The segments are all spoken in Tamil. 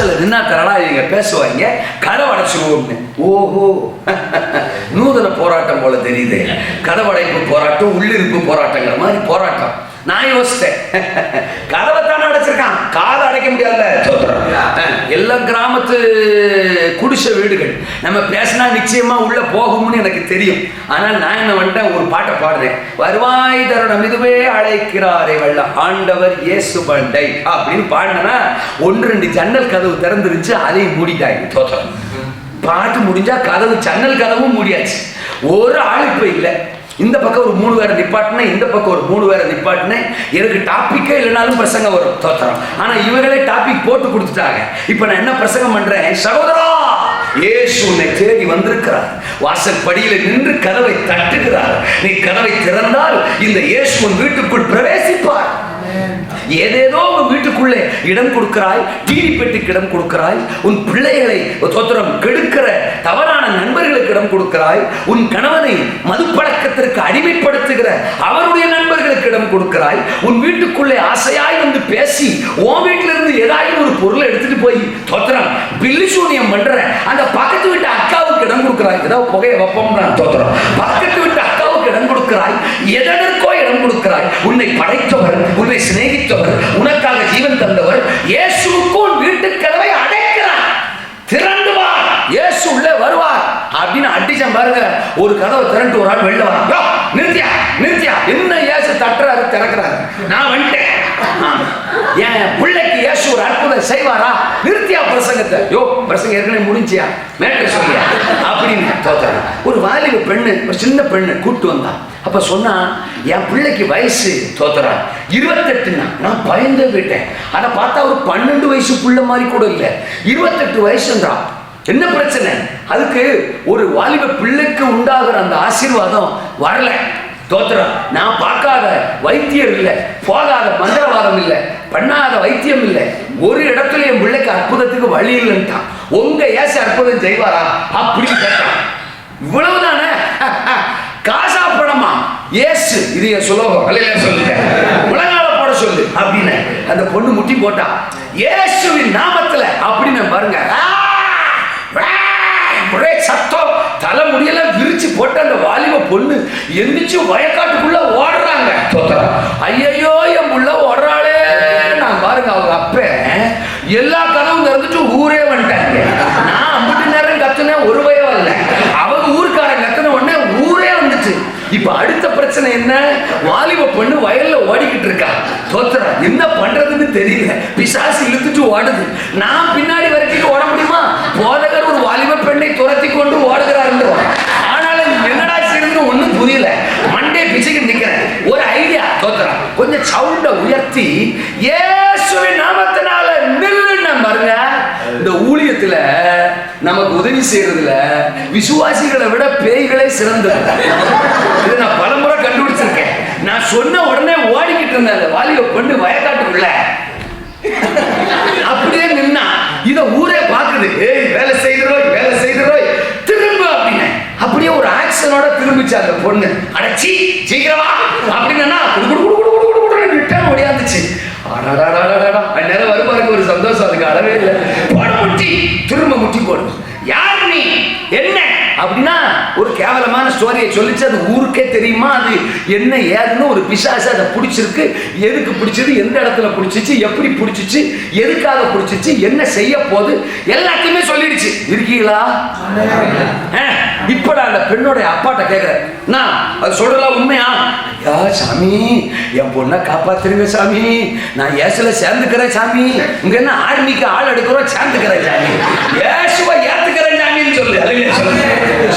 வாசல்ல நின்னா தரடா இவங்க பேசுவாங்க? கதவு அடைச்சிருவோம்னு ஓஹோ. நூதன போராட்டம் போல தெரியுது. கதவடைப்பு போராட்டம் உள்ளிருப்பு போராட்டங்கிற மாதிரி போராட்டம். நான் யோசித்தேன். கதவை காதை அடைக்க முடியாதுல்ல? எல்லா எல்லாம் கிராமத்து குடிசை வீடுகள். நம்ம பேசினா நிச்சயமா உள்ள போகும்னு எனக்கு தெரியும். ஆனால் நான் என்ன வந்துட்டேன் ஒரு பாட்டை பாடுறேன். வருவாய் தருணம் இதுவே அழைக்கிறாரே வெள்ளம் ஆண்டவர் இயேசு பண்டை அப்படின்னு பாடினா ஒன்று ரெண்டு ஜன்னல் கதவு திறந்துருச்சு அதையும் மூடிட்டாங்க. தோற்றம் பாட்டு முடிஞ்சா கதவு ஜன்னல் கதவும் மூடியாச்சு. ஒரு ஆள் இப்ப இல்லை. இந்த பக்கம் ஒரு மூணு வேற நிப்பாட்டினேன் இந்த பக்கம் ஒரு மூணு வேற நிப்பாட்டினேன். எனக்கு டாப்பிக்கே இல்லைனாலும் பிரசங்கம் வரும். தோத்திரம் ஆனா இவங்களே டாபிக் போட்டு கொடுத்துட்டாங்க. இப்ப நான் என்ன பிரசங்கம் பண்றேன்? சகோதரா இயேசு உன்னை தேடி வந்திருக்கிறார். வாசல் படியில நின்று கதவை தட்டுகிறார். நீ கதவை திறந்தால் இந்த இயேசு உன் வீட்டுக்குள் பிரவேசிப்பார். ஏதேதோ உன் வீட்டுக்குள்ளே இடம் கொடுக்கிறாய் டிவி பெட்டிக்கு இடம் கொடுக்கிறாய் உன் பிள்ளைகளை தோத்திரம் கெடுக்கிற தவற நண்பர்களுக்கு இடம் கொடுக்கிறாய் உன் கணவனை மதுப்பழக்கத்திற்கு அடிமைப்படுத்துகிற அவருடைய நண்பர்களுக்கு இடம் கொடுக்கிறாய் உன் வீட்டுக்குள்ளே ஆசையாய் வந்து பேசி உன் வீட்டில இருந்து ஏதாவது ஒரு பொருளை எடுத்துட்டு போய் தோத்திரம் பில்லி சூனியம் பண்ற அந்த பக்கத்து வீட்டு அக்காவுக்கு இடம் கொடுக்கிறாய். ஏதாவது புகையை வைப்போம் தோத்திரம் பக்கத்து வீட்டு அக்காவுக்கு இடம் கொடுக்கிறாய். எதற்கோ இடம் கொடுக்கிறாய். உன்னை படைத்தவர் உன்னை சிநேகித்தவர் உனக்காக ஜீவன் தந்தவர் இயேசுக்கும் உன் வீட்டு அடைக்கிறார். திறன் வா இயேசு உள்ளே வருவார் அப்படின்னு அடிச்சம் பாருங்க. ஒரு கதவை திரண்டு ஒரு ஆள் வெளில வராங்க நிறுத்தியா? நிறுத்தியா? என்ன ஏசு தட்டுறாரு திறக்கிறாரு? நான் வந்துட்டேன். ஆ. என் பிள்ளைக்கு ஏசு ஒரு அற்புதம் செய்வாரா? நிறுத்தியா பிரசங்கத்தை? யோ பிரசங்கம் ஏற்கனவே முடிஞ்சியா? மேட்டர் சொல்லியா? அப்படின்னு தோத்தாரு. ஒரு வாலிப பெண்ணு ஒரு சின்ன பெண்ணு கூட்டு வந்தா. அப்ப சொன்னா என் பிள்ளைக்கு வயசு தோத்துறா. இருபத்தெட்டுனா நான் பயந்து விட்டேன் அதை பார்த்தா ஒரு பன்னெண்டு வயசு புள்ள மாதிரி கூட இல்லை. இருபத்தெட்டு வயசுன்றா. என்ன பிரச்சனை? அதுக்கு ஒரு வாலிப பிள்ளைக்கு உண்டாகிற அந்த ஆசீர்வாதம் வரல. தோத்திரம் நான் பார்க்காத வைத்தியர் இல்லை போகாத மந்திரவாதம் இல்லை பண்ணாத வைத்தியம் இல்லை. ஒரு இடத்துல என் பிள்ளைக்கு அற்புதத்துக்கு வழி இல்லைன்ட்டான். உங்க ஏசு அற்புதம் செய்வாரா? அப்படின்னு கேட்டான். இவ்வளவுதானே? காசா படமா ஏசு இது என் சுலோகம் அல்லையா சொல்லுங்க உலகால போட சொல்லு அப்படின்னு அந்த பொண்ணு முட்டி போட்டான் இயேசுவின் நாமத்துல அப்படின்னு பாருங்க. ஒரே சத்தம் தலை முடியெல்லாம் விரிச்சு போட்டு அந்த வாலிப பொண்ணு எந்திரிச்சு வயக்காட்டுக்குள்ள ஓடுறாங்க. ஐயையோ என் புள்ள ஓடுறாளே. நான் பாருங்க அவங்க அப்ப எல்லா கதவும் திறந்துட்டு ஊரே வந்துட்டாங்க. நான் அம்பது நேரம் கத்துனேன் ஒரு பயம் இல்லை. அவங்க ஊருக்காரன் கத்துன உடனே ஊரே வந்துச்சு. இப்ப அடுத்த பிரச்சனை என்ன? வாலிப பொண்ணு வயல்ல ஓடிக்கிட்டு இருக்கா. தோத்துறா என்ன பண்றதுன்னு தெரியல. பிசாசு இழுத்துட்டு ஓடுது. நான் பின்னாடி வரைக்கும் ஓட முடியுமா? போதகர் ஒரு துரத்தி கொண்டு ஓடுகிறார் ஆனாலும் என்னடா செய்யறதுன்னு ஒன்றும் புரியல. மண்டே பிச்சுக்கிட்டு நிக்கிறேன். ஒரு ஐடியா தோத்துறா கொஞ்சம் சவுண்ட உயர்த்தி இயேசுவின் நாமத்தினால நில்லுன்னு பாருங்க. இந்த ஊழியத்துல நமக்கு உதவி செய்யறதுல விசுவாசிகளை விட பேய்களே சிறந்தது. இதை நான் பலமுறை கண்டுபிடிச்சிருக்கேன். நான் சொன்ன உடனே ஓடிக்கிட்டு இருந்தேன். அந்த வாலிப பொண்ணு வயக்காட்டுக்குள்ள. அப்படியே நின்னா இத ஊரே பாக்குது ஏய் வேலை செய்கிறோய் வேலை செய்கிறோய் திரும்ப அப்படின்னு அப்படியே திரும்பிச்சு அந்த பொண்ணு. அடைச்சி சீக்கிரமா. அப்படின்னா குடு ரிட்டர்ன் ஓடியாந்துச்சு அந்நேரம் வருவாருக்கு ஒரு சந்தோஷம் அதுக்கு அளவே இல்லை போட முட்டி திரும்ப முட்டி போடும் யார் நீ என்ன அப்படின்னா ஒரு கேவலமான ஸ்டோரியை சொல்லிச்சு அது ஊருக்கே தெரியுமா? அது என்ன ஏதுன்னு ஒரு பிசாசு அதை பிடிச்சிருக்கு. எதுக்கு பிடிச்சது? எந்த இடத்துல பிடிச்சிச்சு? எப்படி பிடிச்சிச்சு? எதுக்காக பிடிச்சிச்சு? என்ன செய்ய போகுது? எல்லாத்தையுமே சொல்லிடுச்சு. இருக்கீங்களா? அஹ், இப்ப நான் அந்த பெண்ணோட அப்பாட்ட கேட்கிறேன் நான் அது சொல்லலாம் உண்மையா? யா சாமி என் பொண்ணை காப்பாத்துருங்க சாமி. நான் ஏசுல சேர்ந்துக்கிறேன் சாமி. இங்க என்ன ஆர்மிக்கு ஆள் எடுக்கிறோம்? சேர்ந்துக்கிறேன் சாமி. ஏசுவை ஏத்து சொல்லு அதுவே சொல்லு.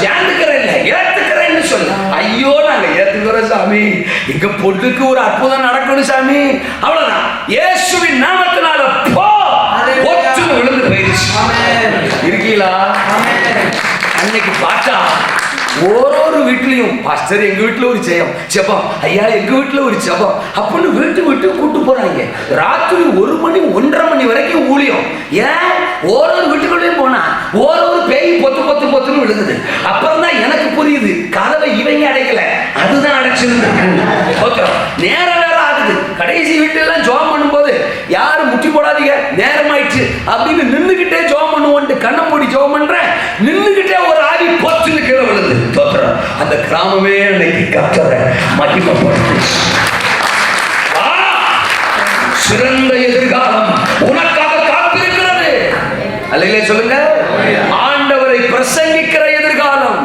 சேர்ந்துக்கிறேன் இல்ல ஏத்துக்கிறேன்னு சொல்லு. ஐயோ நாங்க ஏத்துக்கிறோம் சாமி. எங்க பொண்ணுக்கு ஒரு அற்புதம் நடக்கணும் சாமி. அவ்வளவுதான். இயேசுவின் நாமத்தினால போ. விழுந்து போயிடுச்சு இருக்கீங்களா? அன்னைக்கு பார்த்தா ஒரு ஒரு வீட்லயும் பாஸ்டர் எங்க வீட்டுல ஒரு ஜெயம் ஜெபம். ஐயா எங்க வீட்டுல ஒரு ஜெபம். அப்படின்னு வீட்டு வீட்டு கூட்டு போறாங்க. ராத்திரி ஒரு மணி ஒன்றரை மணி வரைக்கும் ஊழியம். ஏன்? ஒரு ஒரு வீட்டுக்குள்ளேயும் போனா ஒரு ஒரு பேய் பொத்து பொத்து பொத்துன்னு விழுகுது அப்புறம் தான் எனக்கு புரியுது கதவை இவங்க அடைக்கல. அதுதான் அடைச்சிருந்து நேர வேற ஆகுது. கடைசி வீட்டுலாம் ஜோம் பண்ணும்போது யாரும் முட்டி போடாதீங்க நேரம் ஆயிடுச்சு அப்படின்னு நின்றுகிட்டே ஜோம் பண்ணுவோன்ட்டு கண்ணை மூடி ஜோம் பண்றேன். நின்றுகிட்டே ஒரு ஆவி பொச்சுன்னு கீழே விழுது தோத்துறோம் அந்த கிராமமே இன்னைக்கு கத்தரை மகிமைப்படுத்து சிறந்த எதிர்காலம் உனக்காக காத்திருக்கிறது. அல்லையிலே சொல்லுங்க. ஆண்டவரை. பிரசங்கிக்கிற எதிர்காலம்.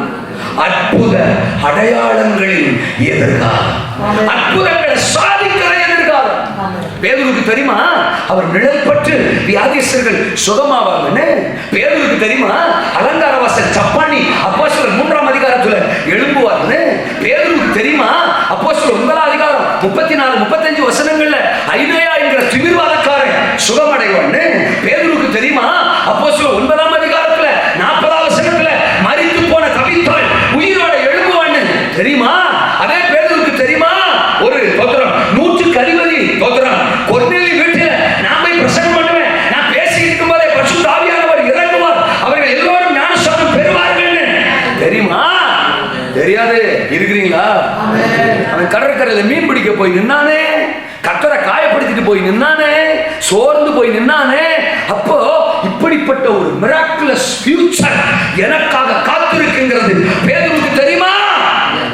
அற்புத அடையாளங்களின் எதிர்காலம். அற்புதங்களை சாதிக்கிற எதிர்காலம். பேதுருக்கு தெரியுமா? அவர் நிழல் பட்டு வியாதிஸ்தர்கள் சுகமாவாங்கன்னு. பேதுருக்கு தெரியுமா? அலங்கார வாசல் சப்பானி அப்போஸ்தலர் மூன்றாம் அதிகாரத்துல எழும்புவார்னு. பேதுருக்கு தெரியுமா? அப்போஸ்தலர் ஒன்பதாம் அதிகாரம் முப்பத்தி நாலு முப்பத்தஞ்சு வசனங்கள்ல ஐநேயா என்கிற திமிர்வாதக்காரன் சுகமடைவான்னு. பேதுருக்கு தெரியுமா? அப்போஸ்தலர் ஒன்பதாம் அதிகாரத்துல நாற்பதாம் வசனத்துல மரித்து போன தவித்தாள் உயிரோட எழும்புவான்னு தெரியுமா அதே பேதுருக்கு தெரியுமா ஒரு தோத்திரம் நூற்றுக்கு அதிபதி தோத்திரம் கொர்நேலி வீட்டில் நான் போய் பிரசங்கம் பண்ணுவேன் நான் பேசிட்டு இருக்கும்போதே பரிசுத்த ஆவியானவர் இறங்குவார் அவர்கள் எல்லோரும் ஞானஸ்தானம் பெறுவார்கள்னு தெரியுமா தெரியாது இருக்கிறீங்களா அவன் மீன் பிடிக்க போய் நின்னானே? கத்தரை காயப்படுத்திட்டு போய் நின்னானே? சோர்ந்து போய் நின்னானே? அப்போ இப்படிப்பட்ட ஒரு மிராக்குலஸ் ஃபியூச்சர் எனக்காக காத்திருக்குங்கிறது பேருக்கு தெரியுமா?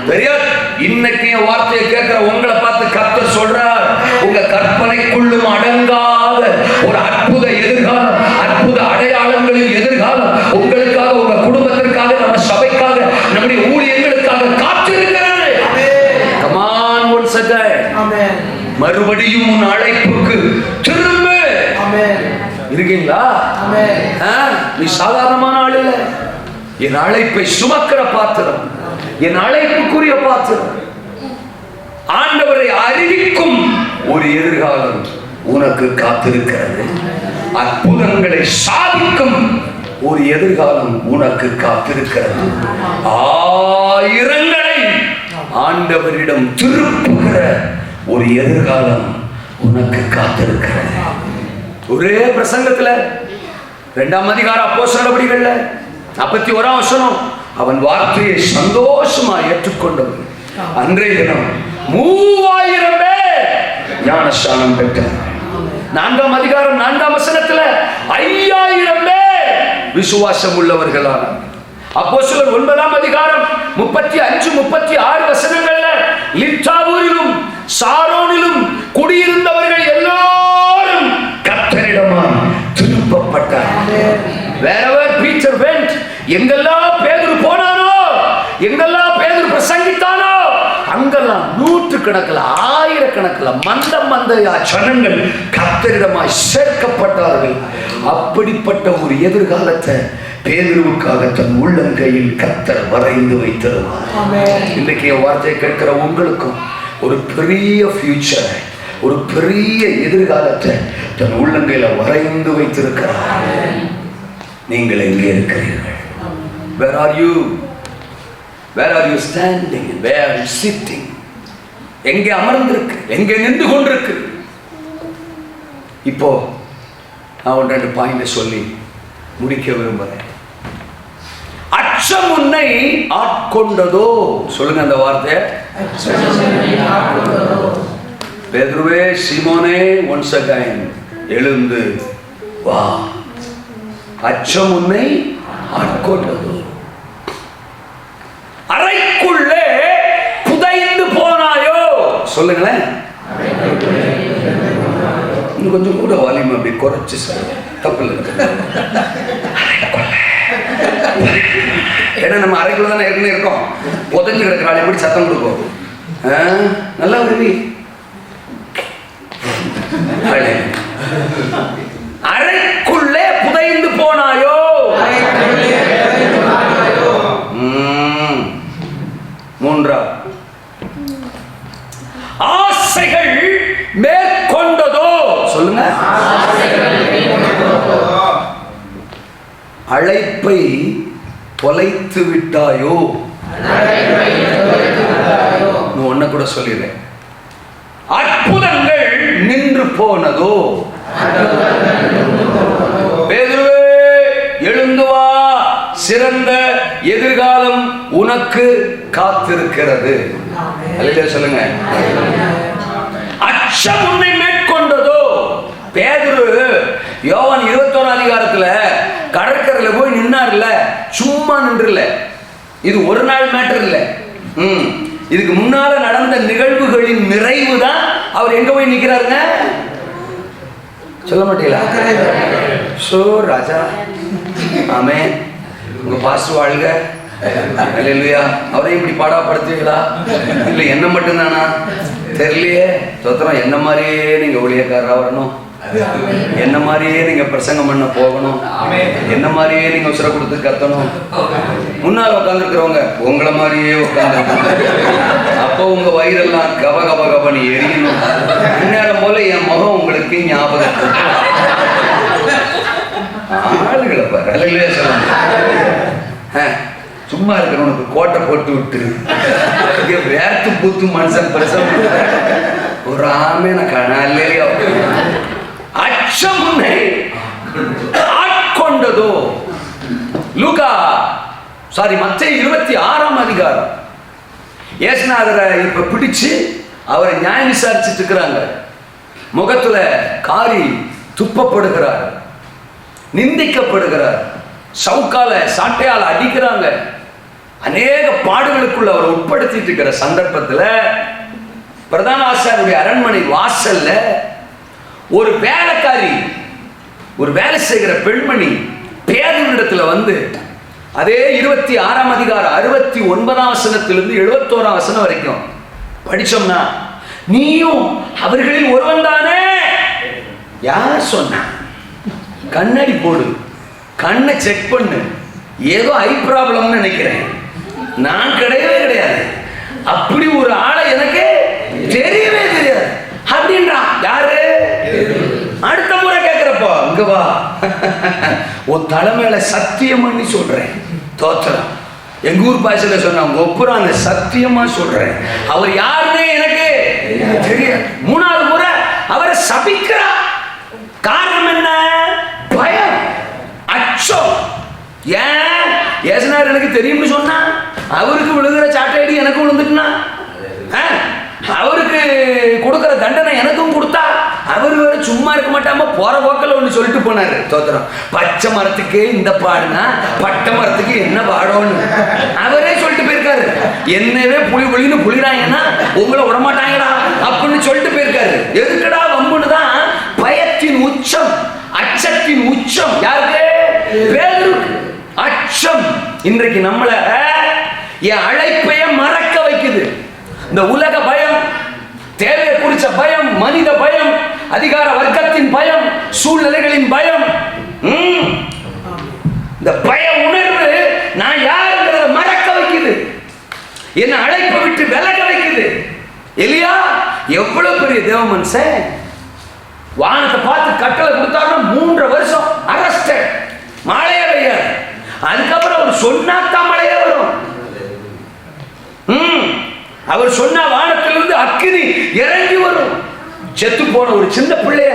தெரியாது. இன்னைக்கு என் வார்த்தையை கேட்கிற உங்களை பார்த்து கத்தர் சொல்றார் உங்க கற்பனைக்குள்ளும் அடங்காத ஒரு அற்புத எதிர்காலம் அற்புத அடையாளங்களின் எதிர்காலம் உங்களுக்காக உங்க குடும்பத்திற்காக நம்ம சபைக்காக நம்முடைய ஊழியர்களுக்காக காத்திருக்கிறது. Amen. மறுபடியும் உன் அழைப்புக்கு திரும்ப. இருக்கீங்களா? நீ சாதாரணமான ஆள் இல்ல. என் அழைப்பை சுமக்கிற பாத்திரம். என் அழைப்புக்குரிய பாத்திரம். ஆண்டவரை அறிவிக்கும் ஒரு எதிர்காலம் உனக்கு காத்திருக்கிறது. அற்புதங்களை சாதிக்கும் ஒரு எதிர்காலம் உனக்கு காத்திருக்கிறது. ஆயிரங்களை ஆண்டவரிடம் திருப்புகிற ஒரு எதிர்காலம் உனக்கு காத்திருக்கிறது. ஒரே பிரசங்கத்துல ரெண்டாம் அதிகார அப்போ நடவடிக்கைகள்ல நாற்பத்தி ஓராம் வசனம் அவன் வார்த்தையை சந்தோஷமா ஏற்றுக்கொண்டவன். அன்றைய தினம் மூவாயிரம் பேர் ஞானஸ்தானம் பெற்றார் நான்காம் அதிகாரம் நான்காம் வசனத்துல ஐயாயிரம் பேர் விசுவாசம் உள்ளவர்களான அப்போ சிலர் ஒன்பதாம் அதிகாரம் முப்பத்தி அஞ்சு முப்பத்தி ஆறு வசனங்கள்ல லிட்டாவூரிலும் சாரோனிலும் குடியிருந்தவர்கள் எல்லாரும் கத்தரிடமா திருப்பப்பட்டார். வேறவர் பீச்சர் வெண்ட் எங்கெல்லாம் பேதுரு போனானோ எங்கெல்லாம் பேதுரு பிரசங்கித்தானோ அங்கெல்லாம் நூற்று கணக்கில் ஆயிரக்கணக்கில் மந்த மந்தையா ஜனங்கள் கத்தரிடமாய் சேர்க்கப்பட்டார்கள். அப்படிப்பட்ட ஒரு எதிர்காலத்தை பேதுருவுக்காக தன் உள்ளங்கையில் கத்தர் வரைந்து. இன்றைக்கு என் வார்த்தையை கேட்கிற உங்களுக்கும் ஒரு பெரிய ஃபியூச்சர் ஒரு பெரிய எதிர்காலத்தை தன் உள்ளங்கையில வரைந்து வைத்திருக்கிறார். நீங்கள் எங்கே இருக்கிறீர்கள்? Where are you where are you standing where are you sitting எங்கே அமர்ந்திருக்கு? எங்கே நின்று கொண்டிருக்கு? இப்போ நான் ஒன்று ரெண்டு பாயிண்ட் சொல்லி முடிக்க விரும்புகிறேன். அச்சம் உன்னை ஆட்கொண்டதோ? சொல்லுங்க அந்த வார்த்தை. பேதுருவே சிமோனே ஒன்ஸ் அகைன் எழுந்து வா. அச்சம் உன்னை ஆட்கொண்டதோ? அறைக்குள்ளே புதைந்து போனாயோ? சொல்லுங்களேன். இன்னும் கொஞ்சம் கூட வால்யூம் அப்படி குறைச்சு சொல்லுங்க தப்பு இல்லை. ஏன்னா நம்ம அறைக்குள்ள தானே ஏற்கனவே இருக்கோம். புதஞ்சு கிடக்கிறாள் எப்படி சத்தம் கொடுக்கும் நல்லா உதவி அறைக்குள்ளே புதைந்து போனாயோ ம். மூன்றா ஆசைகள் மேற்கொண்டதோ சொல்லுங்க அழைப்பை வைத்து விட்டாயோ? ஒன்ன கூட சொல்லிடுறேன். அற்புதங்கள் நின்று போனதோ? எழுந்து வா. சிறந்த எதிர்காலம் உனக்கு காத்திருக்கிறது. சொல்லுங்க. அச்சம் உன்னை மேற்கொண்டதோ? பேதுரு யோவான் இருபத்தோரு அதிகாரத்துல கடற்கரையில போய் நின்னார்ல சும்மா நின்றுல இது ஒரு நாள் மேட்டர் இல்ல. ம். இதுக்கு முன்னால நடந்த நிகழ்வுகளின் நிறைவு தான் அவர் எங்க போய் நிக்கிறாருங்க? சொல்ல மாட்டீங்களா? ஸோ ராஜா. ஆமே உங்க பாஸ்ட் வாழ்க. இல்லையா அவரையும் இப்படி பாடாப்படுத்துவீங்களா? இல்ல என்ன மட்டும்தானா? தெரியலையே. சொத்திரம் என்ன மாதிரியே நீங்க ஊழியக்காரராக வரணும். என்ன மாதிரியே நீங்க பிரசங்கம் பண்ண போகணும். என்ன மாதிரியே நீங்க உசுர கொடுத்து கத்தணும். முன்னால் உட்காந்துருக்கிறவங்க உங்களை மாதிரியே உட்காந்து அப்போ உங்க வயிறெல்லாம் கப கப கபனி எரியணும் இந்நேரம் போல என் முகம் உங்களுக்கு ஞாபகம் ஆளுகளை பாரு சொல்லுங்க. சும்மா இருக்கிறவனுக்கு கோட்டை போட்டு விட்டு. இங்க வேர்த்து பூத்து மனுஷன் பிரசவம் ஒரு ஆமே நான் காணலையோ அச்சம் உன்னை ஆட்கொண்டதோ லூகா சாரி மத்த இருபத்தி ஆறாம் அதிகாரம். ஏசுநாதரை இப்ப பிடிச்சு அவரை நியாயம் விசாரிச்சுட்டு இருக்கிறாங்க. முகத்துல காரி துப்பப்படுகிறார். நிந்திக்கப்படுகிறார். சவுக்கால சாட்டையால் அடிக்கிறாங்க. அநேக பாடுகளுக்குள்ள அவர் உட்படுத்திட்டு இருக்கிற சந்தர்ப்பத்துல பிரதான ஆசாரியுடைய அரண்மனை வாசல்ல ஒரு வேலைக்காரி ஒரு வேலை செய்கிற பெண்மணி பேதனிடத்துல வந்து அதே இருபத்தி ஆறாம் அதிகாரம் அறுபத்தி ஒன்பதாம் வசனத்திலிருந்து எழுபத்தோராம் வசனம் வரைக்கும் படிச்சோம்னா நீயும் அவர்களில் ஒருவன் தானே? யார் சொன்னா? கண்ணாடி போடு கண்ணை செக் பண்ணு ஏதோ ஐ ப்ராப்ளம்னு நினைக்கிறேன். நான் கிடையவே கிடையாது. அப்படி ஒரு ஆள் எனக்கு தெரியவே தெரியாது அப்படின்றான் யாரு அடுத்த முறை கேட்கிறப்போ வா. உன் தலைமையில சத்தியம் பண்ணி சொல்றேன். தோத்திரம் எங்க ஊர் பாஷையில சொன்னாங்க ஒப்புறம் அந்த சத்தியமா சொல்றேன். அவர் யாருன்னே எனக்கு தெரியாது. மூணாவது முறை அவரை சபிக்கிறா. காரணம் என்ன? பயம். அச்சம். ஏன்? ஏசனார் எனக்கு தெரியும்னு சொன்னா அவருக்கு விழுகிற சாட்டையடி எனக்கும் விழுந்துட்டுனா அவருக்கு கொடுக்கிற தண்டனை எனக்கும் கொடுத்தா அவர் வேற சும்மா இருக்க மாட்டாம போற போக்கில் ஒன்று சொல்லிட்டு போனாரு. தோத்திரம். பச்சை மரத்துக்கு இந்த பாடுனா பட்டை மரத்துக்கு என்ன பாடோன்னு அவரே சொல்லிட்டு போயிருக்காரு. என்னவே புலி புளின்னு புளிறாங்கன்னா உங்களை விடமாட்டாங்கடா அப்படின்னு சொல்லிட்டு போயிருக்காரு. எதுக்குடா வம்புன்னு தான் பயத்தின் உச்சம் அச்சத்தின் உச்சம். யாருக்கு? பேதருக்கு அச்சம். இன்றைக்கு நம்மள என் அழைப்பைய மறக்க வைக்குது. இந்த உலக பயம் தேவையை குறிச்ச பயம் மனித பயம் அதிகார வர்க்கத்தின் பயம் சூழ்நிலைகளின் பயம். ம். இந்த பய உணர்வு நான் யாருங்கிறத மறக்க வைக்குது. என்ன அழைப்பை விட்டு விலக வைக்குது. இல்லையா எவ்வளவு பெரிய தேவ மனுஷன்? வானத்தை பார்த்து கட்டளை கொடுத்தாருன்னா மூன்றரை வருஷம் அரஸ்டட் மழையே பெய்யாது. அதுக்கப்புறம் அவர் சொன்னாத்தான் மழையே வரும். ம்? அவர் சொன்ன வானத்திலிருந்து அக்கினி இறங்கி வரும். செத்து போன ஒரு சின்ன பிள்ளைய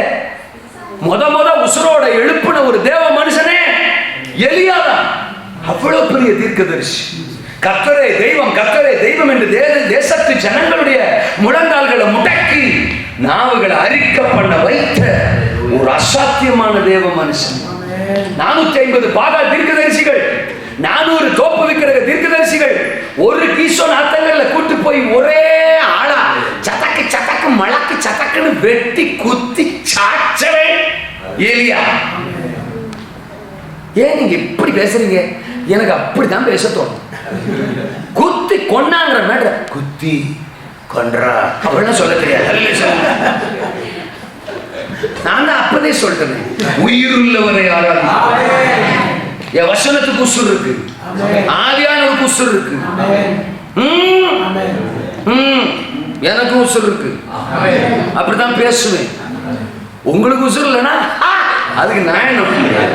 முத முத உசுரோட எழுப்பின ஒரு தேவ மனுஷனே எலியாதான் அவ்வளவு பெரிய தீர்க்கதரிசி. கத்தரே தெய்வம் கத்தரே தெய்வம் என்று தேசத்து ஜனங்களுடைய முழங்கால்களை முடக்கி நாவுகளை அரிக்க பண்ண வைத்த ஒரு அசாத்தியமான தேவ மனுஷன். நானூத்தி ஐம்பது பாகா தீர்க்கதரிசிகள் நானூறு தோப்பு விக்கிற தீர்க்கதரிசிகள் ஒரு கீசோன் அத்தங்கள்ல கூட்டு போய் ஒரே மழக்கு சதக்குன்னு வெட்டி குத்தி சாச்சவே ஏலியா ஏன் நீங்க இப்படி பேசுறீங்க? எனக்கு அப்படிதான் பேச தோணும். குத்தி கொண்டாங்கிற மேட்ரு. குத்தி கொன்றா. அப்படிலாம் சொல்ல தெரியாது. நான் தான் அப்பதே சொல்லிட்டேன் உயிருள்ளவரை ஆராதி என் வசனத்துக்கு உசுர் இருக்கு. ஆவியான ஒரு உசுர் இருக்கு. எனக்கும் எனக்கு உசுர் இருக்கு. அப்படிதான் பேசுவேன். உங்களுக்கு உசுர் இல்லைன்னா அதுக்கு நான் என்ன பண்ணுவேன்?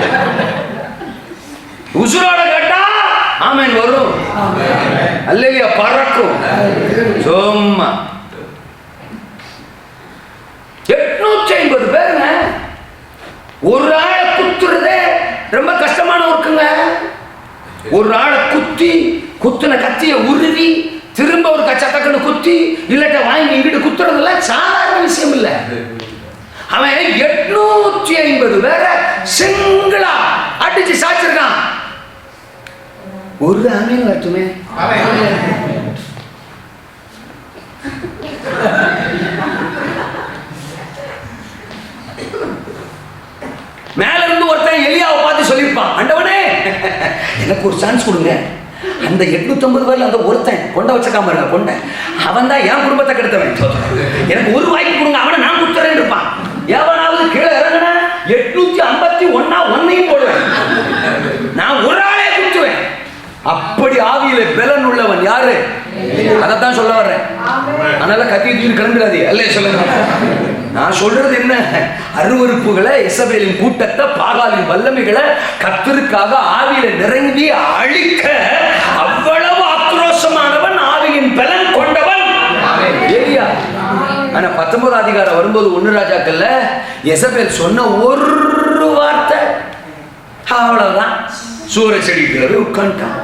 உசுரோட கேட்டா ஆமேன் வரும். அல்லையா பறக்கும். சும்மா. எட்நூற்றி ஐம்பது பேருங்க ஒரு ஆளை குத்துறதே ரொம்ப கஷ்டமான ஒர்க்குங்க ஒரு ஆளை குத்தி குத்துன கத்திய உருவி திரும்ப ஒரு கச்சத்தக்கன்னு குத்தி இல்லட்ட வாங்கி இங்கிட்டு குத்துறதெல்லாம் சாதாரண விஷயம் இல்லை அவன் எட்நூற்றி ஐம்பது பேரை சிங்கிளா அடிச்சு சாச்சிருக்கான். ஒரு ஆமையும் வரட்டுமே. மேல இருந்து ஒருத்தன் எலியாவை பார்த்து சொல்லியிருப்பான். அண்டவனே எனக்கு ஒரு சான்ஸ் கொடுங்க. அந்த 850 பேர்ல அந்த ஒருத்தன் கொண்ட வச்சக்காம இருக்க கொண்ட அவன் தான் என் குடும்பத்தை கெடுத்தவன். எனக்கு ஒரு வாய்ப்பு கொடுங்க அவனை நான் கொடுத்துறேன் இருப்பான். எவனாவது கீழே இறங்குன எட்நூத்தி ஐம்பத்தி ஒன்னா ஒன்னையும் போடுவேன். நான் ஒரு ஆளே குத்துவேன். அப்படி ஆவியில பலன் உள்ளவன் யாரு? அதைத்தான் சொல்ல வர்றேன். அதனால கத்தி தூக்கி கிளம்பிடாதே. அல்லே சொல்லுங்க. நான் சொல்றது என்ன? அருவருப்புகளை இசபேலின் கூட்டத்தை பாகாலின் வல்லமைகளை கத்தருக்காக ஆவியில நிரங்கி அழிக்க இல்லையா ஆனா பத்தொன்பது அதிகாரம் வரும்போது ஒண்ணு ராஜாக்கள்ல எசபேல் சொன்ன ஒரு வார்த்தை. அவ்வளவுதான். சூர செடிக்கிறது உட்காந்துட்டான்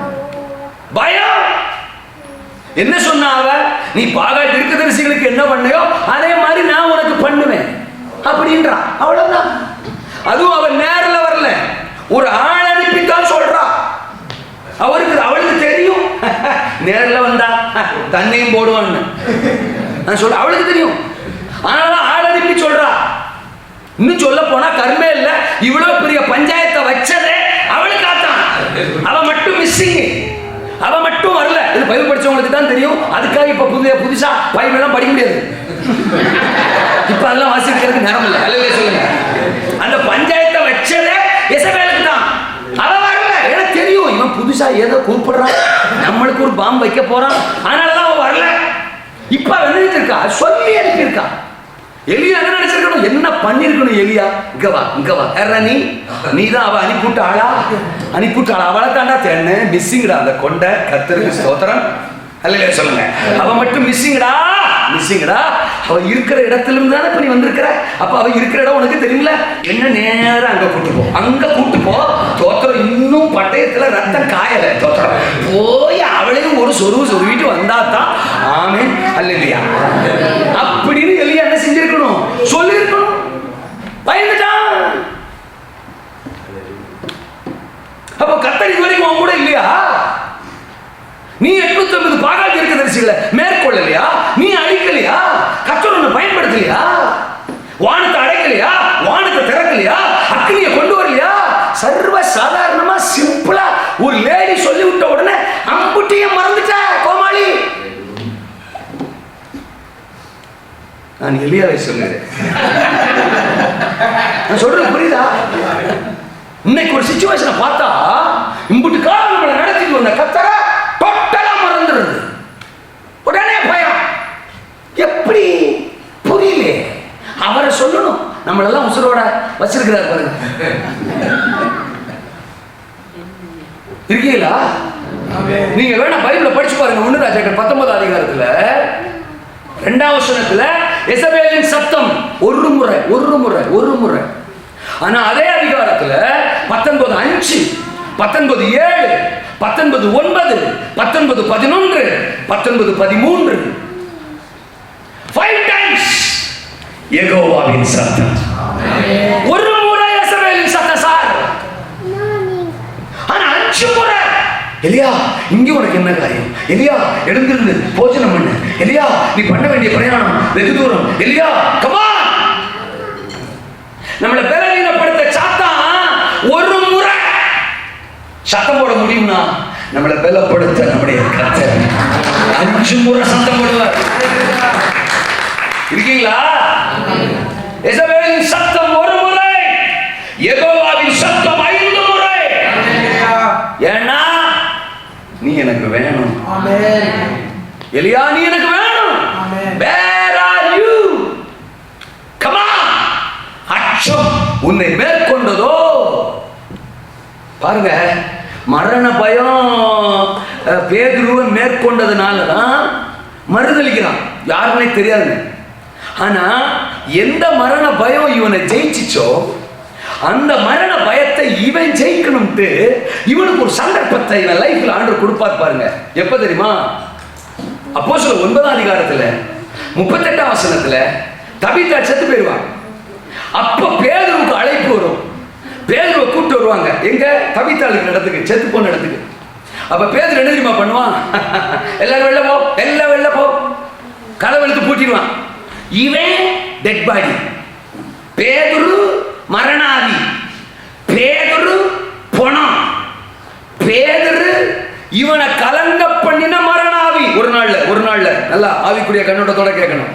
பயம்! என்ன சொன்ன அவ? நீ பாகா தீர்க்கதரிசிகளுக்கு என்ன பண்ணையோ அதே மாதிரி நான் உனக்கு பண்ணுவேன். அப்படின்றா. அவ்வளவுதான். அதுவும் அவன் நேர்ல வரல. ஒரு ஆள் அனுப்பித்தான் சொல்றா. அவருக்கு அவளுக்கு தெரியும். நேர்ல வந்தா தண்ணியும் போடுவான்னு. நான் சொல்ல அவளுக்கு தெரியும். ஆனாலும் ஆள் அனுப்பி சொல்றா. இன்னும் சொல்ல போனா கர்மே இல்ல. இவ்வளவு பெரிய பஞ்சாயத்தை வச்சதே அவளுக்காத்தான் அவ மட்டும் மிஸ்ஸிங் அவ மட்டும் வரல. இது பைபிள் படிச்சவங்களுக்கு தான் தெரியும். அதுக்காக இப்ப புதிய புதுசா பைபிள் எல்லாம் படிக்க முடியாது. இப்ப அதெல்லாம் வாசிக்கிறதுக்கு நேரம் இல்லை. அல்லவே சொல்லுங்க. அந்த பஞ்சாயத்தை வச்சதே இசவேலுக்கு தான். அவ வரல. எனக்கு தெரியும். இவன் புதுசா ஏதோ கூப்பிடுறான். நம்மளுக்கு ஒரு பாம்பு வைக்க போறான். ஆனால் இப்ப இருக்கா சொல்லி அனுப்பியிருக்கா. எலியா என்ன நினைச்சிருக்கணும்? என்ன பண்ணிருக்கணும் எலியா? இங்க வா இங்க வா. நீ நீ? தான் அவ அனுப்பிவிட்ட ஆளா அனுப்பிவிட்ட ஆளா அவளை தாண்டா தேன்னு மிஸ்ஸிங்டா அந்த கொண்ட. கத்தருக்கு ஸ்தோத்திரம். அல்லையா சொல்லுங்க. அவ மட்டும் மிஸ்ஸிங்கடா மிஸ்ஸிங்கடா அவ இருக்கிற இடத்துலேருந்து தானே இப்போ நீ வந்திருக்கிற? அப்போ அவ இருக்கிற இடம் உனக்கு தெரியல என்ன நேரம் அங்க கூட்டு போ. அங்க கூட்டு போ. தோத்திரம் இன்னும் பட்டயத்தில் ரத்தம் காயலை. தோத்திரம் போய் அவளையும் ஒரு சொருவு சொருவிட்டு வந்தா தான் அல்ல இல்லையா அப்படின்னு எலியா என்ன செஞ்சிருக்கணும்? சொல்லியிருக்கணும் பயந்துட்டான். அப்போ கத்தரி வரைக்கும் கூட இல்லையா? நீ எட்நூத்தி ஐம்பது பாகால் இருக்க தரிசிகளை மேற்கொள்ளலையா? நீ அழிக்கலையா? கற்ற உன்னை பயன்படுத்தலையா? வானத்தை அடைக்கலையா? வானத்தை திறக்கலையா? அக்னியை கொண்டு வரலையா? சர்வ சாதாரணமா சிம்பிளா ஒரு லேடி சொல்லி விட்ட உடனே அம்புட்டியை மறந்துட்ட கோமாளி. நான் எளியாவை சொல்லுறேன் நான் சொல்றது புரியுதா? இன்னைக்கு ஒரு சுச்சுவேஷனை பார்த்தா இம்புட்டு காரணம் நம்மளை நடத்திட்டு வந்த கத்தர டோட்டலா மறந்துடுது உடனே பயம் எப்படி புரியல அவரை சொல்லணும். நம்மளெல்லாம் உசுரோட வச்சிருக்கிறார் பாருங்க. இருக்கீங்களா? நீங்க வேணா பைபிள படிச்சு பாருங்க. ஒண்ணு ராஜாக்கள் பத்தொன்பது அதிகாரத்துல ரெண்டாம் வசனத்துல எசபேலின் சத்தம் ஒரு முறை ஒரு முறை ஒரு முறை. ஆனா அதே அதிகாரத்துல பத்தொன்பது அஞ்சு பத்தொன்பது ஏழு பத்தொன்பது ஒன்பது பத்தொன்பது பதினொன்று பத்தொன்பது பதிமூன்று. ஃபைவ் எகோவாவின் சத்தம். ஒரு முறை எசபேலின் சத்தம் சார். ஆனா அஞ்சு முறை எலியா இங்க உனக்கு என்ன காரியம்? எலியா எழுந்திருந்து போஜனம் பண்ணு. எலியா நீ பண்ண வேண்டிய பிரயாணம் வெகு தூரம். எலியா கமா நம்மளை பலவீனப்படுத்த சாத்தான் ஒரு முறை. சத்தம் போட முடியும்னா நம்மளை பலப்படுத்த நம்முடைய கத்தர் அஞ்சு முறை சத்தம் போடுவார். இருக்கீங்களா? எசபேலின் சத்தம் ஒரு முறை யெகோவாவின் சத்தம் ஐந்து முறை. ஏன்னா நீ எனக்கு வேணும். எலியா நீ எனக்கு வேணும். வேர் ஆர் யூ கமா அச்சம் உன்னை மேற்கொண்டதோ? பாருங்க மரண பயம் பேதுருவை மேற்கொண்டதுனால தான் மறுதளிக்கிறான் யாருன்னே தெரியாதுங்க ஆனா எந்த மரண பயம் இவனை ஜெயிச்சிச்சோ அந்த மரண பயத்தை இவன் ஜெயிக்கணும்ட்டு இவனுக்கு ஒரு சந்தர்ப்பத்தை இவன் லைஃப்ல ஆண்டு கொடுப்பார் பாருங்க. எப்ப தெரியுமா? அப்போ சொல்ல ஒன்பதாம் அதிகாரத்துல முப்பத்தெட்டாம் வசனத்துல தபித்தா செத்து போயிடுவான். அப்ப பேதருக்கு அழைப்பு வரும். பேதுருவை கூப்பிட்டு வருவாங்க. எங்க? தவித்தாளுக்கு இடத்துக்கு செத்து போன இடத்துக்கு. அப்ப பேதர் என்ன தெரியுமா பண்ணுவான்? எல்லாரும் வெளில போ எல்லாம் வெளில போ. கதவெழுத்து பூட்டிடுவான். இவன் டெட் பாடி பேதுரு மரணாதி. பேதுரு பொணம் பேதுரு இவனை கலங்க பண்ணின மரணாவி ஒரு நாள்ல ஒரு நாள்ல. நல்லா ஆவிக்குரிய கண்ணோட்டத்தோட கேட்கணும்.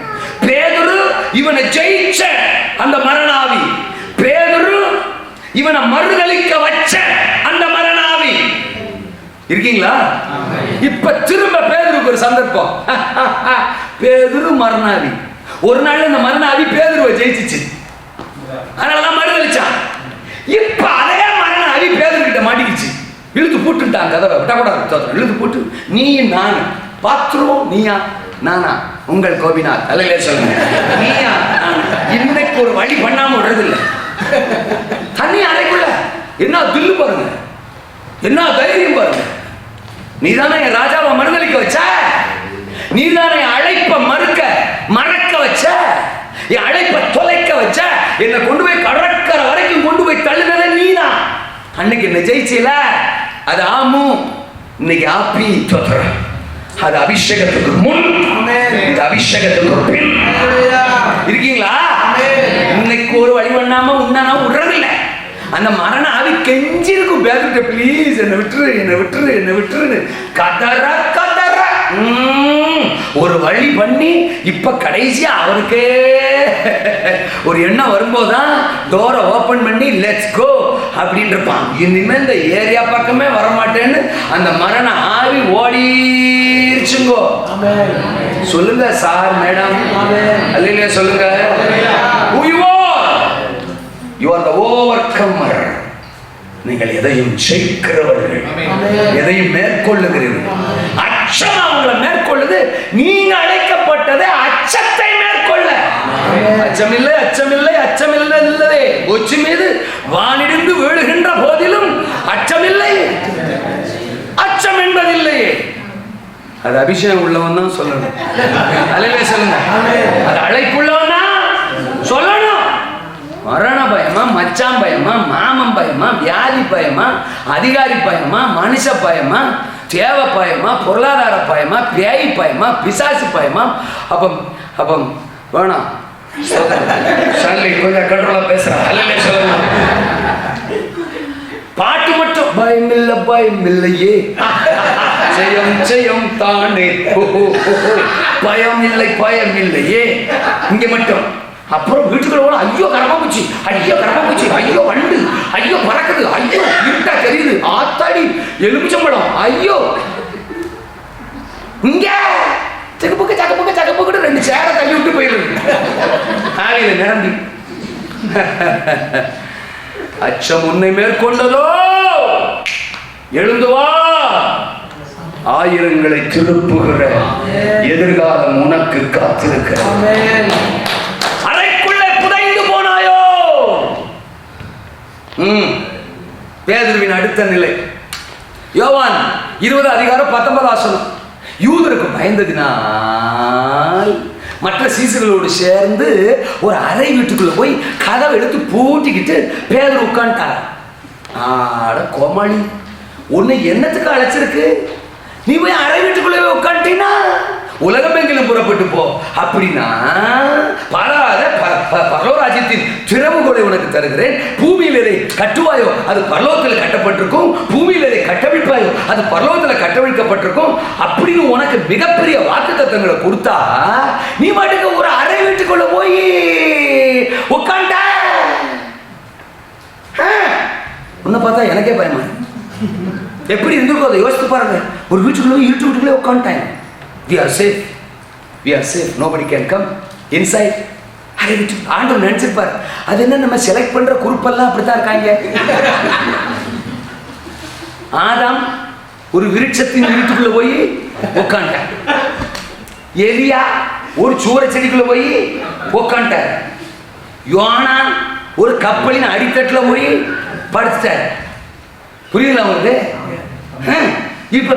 பேதுரு இவனை ஜெயிச்ச அந்த மரணாவி பேதுரு இவனை மறுதலிக்க வச்ச அந்த மரணாவி இருக்கீங்களா? இப்ப திரும்ப பேதுருக்கு ஒரு சந்தர்ப்பம். பேதுரு மரணாவி ஒரு நாள் இந்த மரணாதி பேதுருவை ஜெயிச்சிச்சு. அதனாலதான் மறுதளிச்சான் இப்ப அதே மரணாவி கிட்ட மாட்டிக்கிச்சு. இழுத்து போட்டுட்டாங்க கதவை. விட்டக்கூடாது இழுத்து போட்டு நீ நான். பாத்ரூம் நீயா நானா? உங்கள் கோபிநாத். அல்லையே சொல்லுங்க. நீயா நான்? இன்னைக்கு ஒரு வழி பண்ணாம விடுறதில்லை. தண்ணி அறைக்குள்ள. என்ன தில்லு பாருங்க. என்ன தைரியம் பாருங்க. நீதானே என் ராஜாவை மறுதளிக்க வச்ச? நீதானே என் அழைப்ப மறுக்க மறக்க வச்ச என் அழைப்ப தொலைக்க வச்ச என்னை கொண்டு போய் கடற்கரை வரைக்கும் கொண்டு போய் தள்ளுனதே நீதான் அன்னைக்கு என்ன ஜெயிச்சில? அது ஆமு. இன்னைக்கு ஆப்பி தொத்துற அது அபிஷேகத்துக்கு முன். இது அபிஷேகத்துக்கு பின். இருக்கீங்களா. இன்னைக்கு ஒரு வழி பண்ணாம உன்ன விடுறதில்ல. அந்த மரண ஆவி கெஞ்சி இருக்கும் பேர்கிட்ட ப்ளீஸ் என்னை விட்டுரு என்னை விட்டுரு என்னை விட்டுருன்னு. கதற கதற உம், ஒரு வழி பண்ணி இப்ப கடைசியா அவருக்கே ஒரு எண்ணம் வரும்போதுதான் டோரை ஓபன் பண்ணி லெட்ஸ் கோ அப்படின்னு இருப்பான் இனிமே இந்த ஏரியா பக்கமே வரமாட்டேன்னு அந்த மரண ஆவி ஓடிருச்சுங்கோ Amen. சொல்லுங்க சார் மேடம் Amen. அல்லையா சொல்லுங்க Who you are? You are the overcomer. நீங்கள் எதையும் ஜெயிக்கிறவர்கள். எதையும் மேற்கொள்ளுகிறீர்கள் மேற்கொள்ளுது நீங்க அழைக்கப்பட்டது அச்சத்தை மேற்கொள்ள. அச்சமில்லை அச்சமில்லை அச்சமில்லை இல்லதே உச்சி மீது வானிடிந்து வீழுகின்ற போதிலும் அச்சமில்லை. அச்சம் என்பதில்லையே. அது அபிஷேகம் உள்ளவன் தான் சொல்லணும். அலையிலே சொல்லுங்க. அது அழைப்புள்ளவன் சொல்லணும். மரண பயமா மச்சான் பயமா மாமன் பயமா வியாதி பயமா அதிகாரி பயமா மனுஷ பயமா தேவை பயமா பொருளாதார பயமா பேய் பயமா பிசாசு பயமா? அப்பம் அப்பம் வேணாம். கொஞ்சம் கண்ட்ரோலா பேசுறேன் சொல்லணும் பாட்டு மட்டும். பயமில்ல பயமில்லையே. ஜெயம் ஜெயம் தானே. பயம் இல்லை பயம் இல்லையே இங்க மட்டும். அப்புறம் வீட்டுக்குள்ள ஐயோ ஐயோ போச்சு. ஐயோ கரப்பாம்பூச்சி ஐயோ வண்டு. ஐயோ பறக்குது. ஐயோ இருட்டா தெரியுது. ஆத்தாடி எலுமிச்சம்பழம். ஐயோ. இங்க. சகப்புக்கு சகப்புக்கு சகப்புக்கு ரெண்டு சேரை தள்ளி விட்டு போயிடுது. ஆவியில நிரம்பி. அச்சம் உன்னை மேற்கொண்டதோ? எழுந்து வா. ஆயிரங்களை திருப்புகிற எதிர்காலம் உனக்கு காத்திருக்கிறேன் Amen. அறைக்குள்ளே புதைந்து போனாயோ ம். பேதுருவின் அடுத்த நிலை. யோவான் இருபது அதிகாரம் பத்தொன்பது ஆசனம் யூதருக்கு பயந்ததினால் மற்ற சீசர்களோடு சேர்ந்து ஒரு அறை வீட்டுக்குள்ள போய் கதவை எடுத்து பூட்டிக்கிட்டு பேதர் உட்காந்துட்டார் ஆட கோமாளி உன்னை என்னத்துக்கு அழைச்சிருக்கு? நீ போய் அறை வீட்டுக்குள்ளே உட்காந்துட்டீங்கன்னா உலகமெங்கிலும் புறப்பட்டு போ. அப்படின்னா பாராத ப- பரலோராஜ்யத்தின் திறவுகோலை உனக்கு தருகிறேன். பூமியில் எதை கட்டுவாயோ அது பரலோகத்தில் கட்டப்பட்டிருக்கும். பூமியில் எதை கட்டவிழ்ப்பாயோ அது பரலோகத்தில் கட்டவிழ்க்கப்பட்டிருக்கும் அப்படின்னு உனக்கு மிகப்பெரிய வாக்கு தத்தங்களை கொடுத்தா நீ மாட்டுக்கு ஒரு அறை வீட்டுக்குள்ள போய் உட்காண்ட உன்னை பார்த்தா எனக்கே பயமா எப்படி இருந்திருக்கும் அதை யோசித்து பாருங்க. ஒரு வீட்டுக்குள்ளே இருட்டு வீட்டுக்குள்ளே உட்காந்துட்டாங்க we are safe we are safe nobody can come inside அதை விட்டு ஆண்டவர் நினைச்சிருப்பார். அது என்ன நம்ம செலக்ட் பண்ற குரூப்பெல்லாம் அப்படித்தான் இருக்காங்க. ஆதாம் ஒரு விருட்சத்தின் வீட்டுக்குள்ள போய் உட்காண்டார் எலியா ஒரு சூற செடிக்குள்ள போய் உட்காண்டார் யோனா ஒரு கப்பலின் அடித்தட்டுல போய் படுத்துட்டார். புரியுதுல அவங்களுக்கு இப்போ இப்ப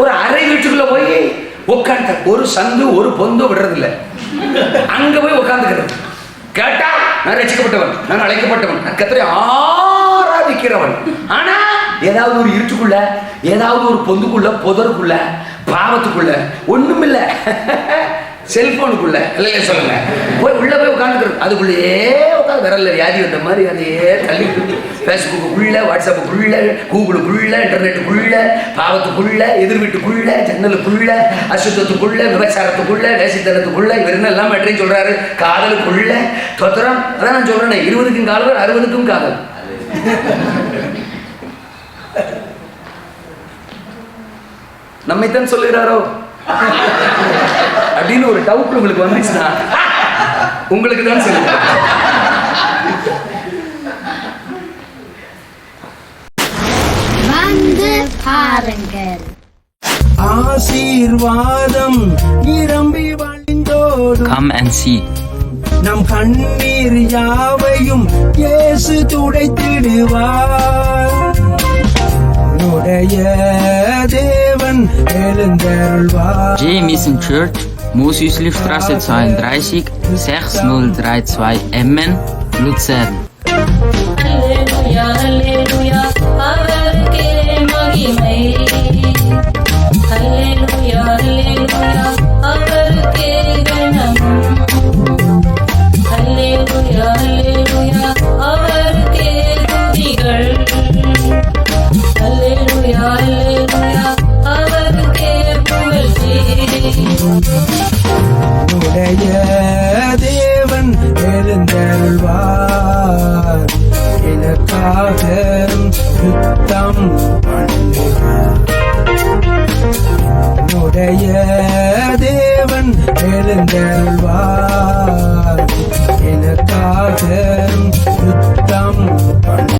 ஒரு அரை வீட்டுக்குள்ள போய் உட்காந்து ஒரு சந்து ஒரு பொந்து விடுறதில்ல. அங்க போய் உட்காந்துக்கிறது கேட்டா நான் ரசிக்கப்பட்டவன் நான் அழைக்கப்பட்டவன் நான் கத்தரை ஆராதிக்கிறவன். ஆனா ஏதாவது ஒரு இருட்டுக்குள்ள ஏதாவது ஒரு பொந்துக்குள்ள புதருக்குள்ள பாவத்துக்குள்ள ஒண்ணுமில்ல. செல்போனுக்குள்ள இல்லையே சொல்லுங்க. போய் உள்ள போய் உட்காந்துக்கிறது அதுக்குள்ளேயே உட்காந்து விரல்ல வியாதி வந்த மாதிரி அதையே தள்ளி ஃபேஸ்புக்குள்ள வாட்ஸ்அப்புக்குள்ள கூகுளுக்குள்ள இன்டர்நெட்டுக்குள்ள பாவத்துக்குள்ள எதிர்வீட்டுக்குள்ள ஜன்னலுக்குள்ள அசுத்தத்துக்குள்ள விபச்சாரத்துக்குள்ள வேசித்தனத்துக்குள்ள இவர் என்ன எல்லாம் மேட்டரையும் சொல்றாரு? காதலுக்குள்ள தொத்தரம். அதான் நான் சொல்றேன் இருபதுக்கும் காதல் அறுபதுக்கும் காதல் நம்மைத்தான் சொல்லுகிறாரோ? அப்படின்னு ஒரு டவுட் உங்களுக்கு வந்துச்சுன்னா உங்களுக்கு தான் சொல்லுங்க. வந்து பாருங்கள். ஆசீர்வாதம் நிரம்பி வழிந்தோடும். Come and see. நம் கண்ணீர் யாவையும் இயேசு துடைத்திடுவார். உடைய Herrn Ellenderlwa. J. Mission Church, Musiusliftstraße 32, 6032 Emmen, Luzern. girl.